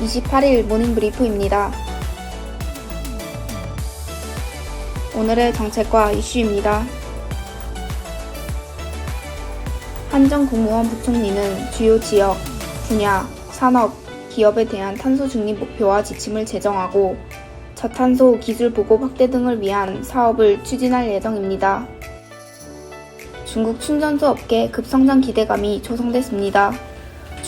28일 모닝브리프입니다. 오늘의 정책과 이슈입니다. 한정 국무원 부총리는 주요 지역, 분야, 산업, 기업에 대한 탄소 중립 목표와 지침을 제정하고 저탄소 기술 보급 확대 등을 위한 사업을 추진할 예정입니다. 중국 충전소 업계 급성장 기대감이 조성됐습니다.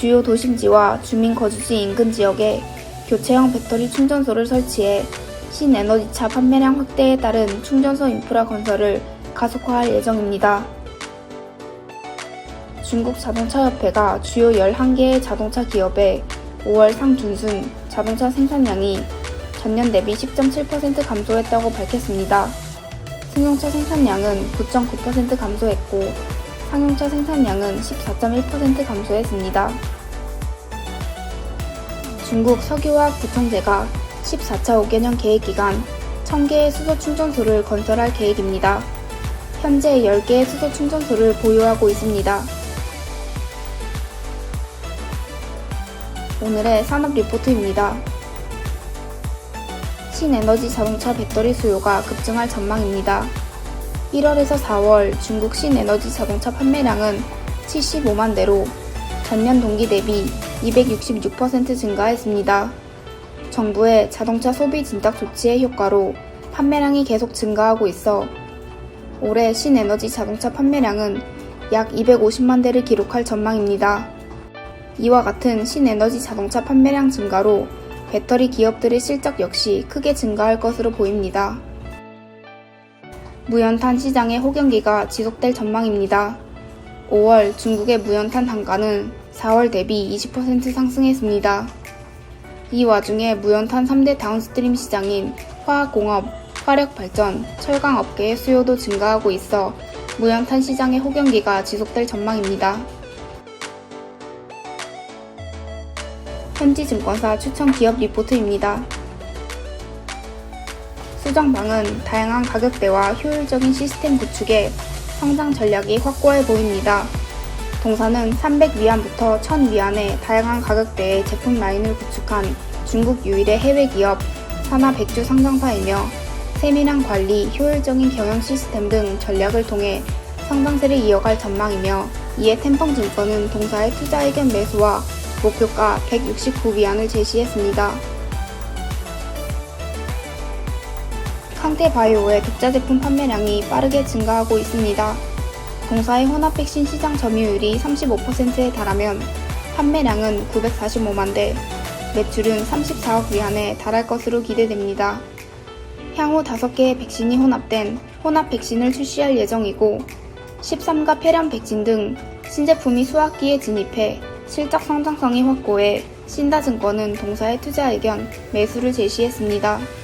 주요 도심지와 주민 거주지 인근 지역에 교체형 배터리 충전소를 설치해 신에너지차 판매량 확대에 따른 충전소 인프라 건설을 가속화할 예정입니다. 중국 자동차협회가 주요 11개의 자동차 기업의 5월 상중순 자동차 생산량이 전년 대비 10.7% 감소했다고 밝혔습니다. 승용차 생산량은 9.9% 감소했고 상용차 생산량은 14.1% 감소했습니다. 중국 석유화학 부총재가 14차 5개년 계획 기간 1000개의 수소 충전소를 건설할 계획입니다. 현재 10개의 수소 충전소를 보유하고 있습니다. 오늘의 산업 리포트입니다. 신에너지 자동차 배터리 수요가 급증할 전망입니다. 1월에서 4월 중국 신에너지 자동차 판매량은 75만 대로 전년 동기 대비 266% 증가했습니다. 정부의 자동차 소비 진작 조치의 효과로 판매량이 계속 증가하고 있어 올해 신에너지 자동차 판매량은 약 250만 대를 기록할 전망입니다. 이와 같은 신에너지 자동차 판매량 증가로 배터리 기업들의 실적 역시 크게 증가할 것으로 보입니다. 무연탄 시장의 호경기가 지속될 전망입니다. 5월 중국의 무연탄 단가는 4월 대비 20% 상승했습니다. 이 와중에 무연탄 3대 다운스트림 시장인 화학공업, 화력발전, 철강 업계의 수요도 증가하고 있어 무연탄 시장의 호경기가 지속될 전망입니다. 현지 증권사 추천 기업 리포트입니다. 수정방은 다양한 가격대와 효율적인 시스템 구축에 성장 전략이 확고해 보입니다. 동사는 300위안부터 1000위안의 다양한 가격대의 제품 라인을 구축한 중국 유일의 해외 기업 산하 백주 상장사이며 세밀한 관리, 효율적인 경영 시스템 등 전략을 통해 성장세를 이어갈 전망이며 이에 템펑증권은 동사의 투자 의견 매수와 목표가 169위안을 제시했습니다. 康태바이오의 독자 제품 판매량이 빠르게 증가하고 있습니다. 동사의 혼합 백신 시장 점유율이 35%에 달하면 판매량은 945만 대, 매출은 34억 위안에 달할 것으로 기대됩니다. 향후 5개의 백신이 혼합된 혼합 백신을 출시할 예정이고 13가 폐렴 백신 등 신제품이 수학기에 진입해 실적 성장성이 확고해 신다증권은 동사의 투자 의견 매수를 제시했습니다.